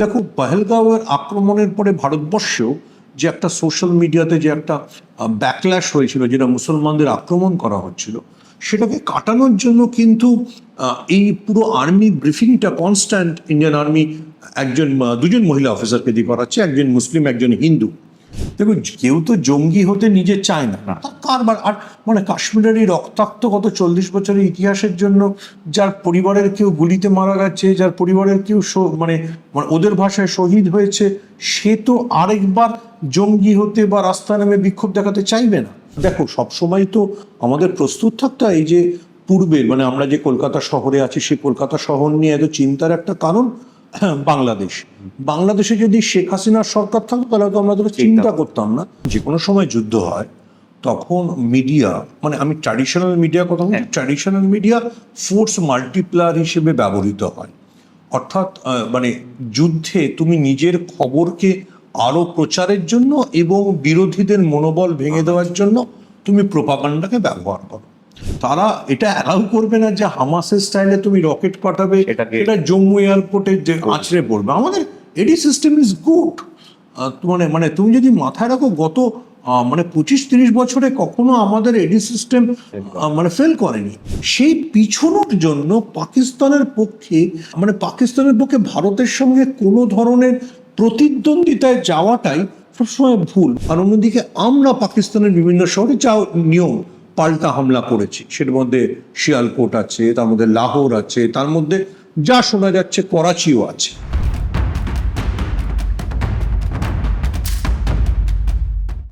দেখো, পহেলগাঁওয়ের আক্রমণের পরে ভারতবর্ষেও যে একটা সোশ্যাল মিডিয়াতে যে একটা ব্যাকল্যাশ হয়েছিল, যেটা মুসলমানদের আক্রমণ করা হচ্ছিল, সেটাকে কাটানোর জন্য কিন্তু এই পুরো আর্মি ব্রিফিংটা কনস্ট্যান্ট ইন্ডিয়ান আর্মি একজন দুজন মহিলা অফিসারকে দিয়ে করাচ্ছে, একজন মুসলিম, একজন হিন্দু। দেখো কেউ তো জঙ্গি হতে নিজে চায় না। কারবার আর মানে কাশ্মীরের এই রক্তাক্ত গত চল্লিশ বছরের ইতিহাসের জন্য যার পরিবারের কেউ গুলিতে মারা গেছে, যার পরিবারের কেউ মানে মানে ওদের ভাষায় শহীদ হয়েছে, সে তো আরেকবার জঙ্গি হতে বা রাস্তায় নামে বিক্ষোভ দেখাতে চাইবে না। দেখো, সবসময় তো আমাদের প্রস্তুত থাকতে হয় এই যে পূর্বের মানে আমরা যে কলকাতা শহরে আছি সেই কলকাতা শহর নিয়ে এত চিন্তার একটা কারণ বাংলাদেশ। বাংলাদেশে যদি শেখ হাসিনার সরকার থাকতো তাহলে তো আমরা তো চিন্তা করতাম না। যে কোনো সময় যুদ্ধ হয় তখন মিডিয়া মানে আমি ট্র্যাডিশনাল মিডিয়া কথা বলছি ট্র্যাডিশনাল মিডিয়া ফোর্স মাল্টিপ্লায়ার হিসেবে ব্যবহৃত হয়। অর্থাৎ মানে যুদ্ধে তুমি নিজের খবরকে আরও প্রচারের জন্য এবং বিরোধীদের মনোবল ভেঙে দেওয়ার জন্য তুমি প্রোপাগান্ডাকে ব্যবহার করো। তারা এটা অ্যালাউ করবে না যে হামাসের স্টাইলে তুমি রকেট পাঠাবে এটা জম্মু এয়ারপোর্টে যে আছড়ে পড়বে। আমাদের এডি সিস্টেম ইজ গুড মানে মানে তুমি যদি মাথায় রাখো গত মানে পঁচিশ তিরিশ বছরে কখনো আমাদের এডি সিস্টেম মানে ফেল করেনি। সেই পিছনোর জন্য পাকিস্তানের পক্ষে মানে পাকিস্তানের পক্ষে ভারতের সঙ্গে কোনো ধরনের প্রতিদ্বন্দ্বিতায় যাওয়াটাই সবসময় ভুল। আর অন্যদিকে আমরা পাকিস্তানের বিভিন্ন শহরে যা নিয়ম পাল্টা হামলা করেছি। সেটার মধ্যে শিয়ালকোট আছে, তার মধ্যে লাহোর আছে, তার মধ্যে যা শোনা যাচ্ছে করাচিও আছে।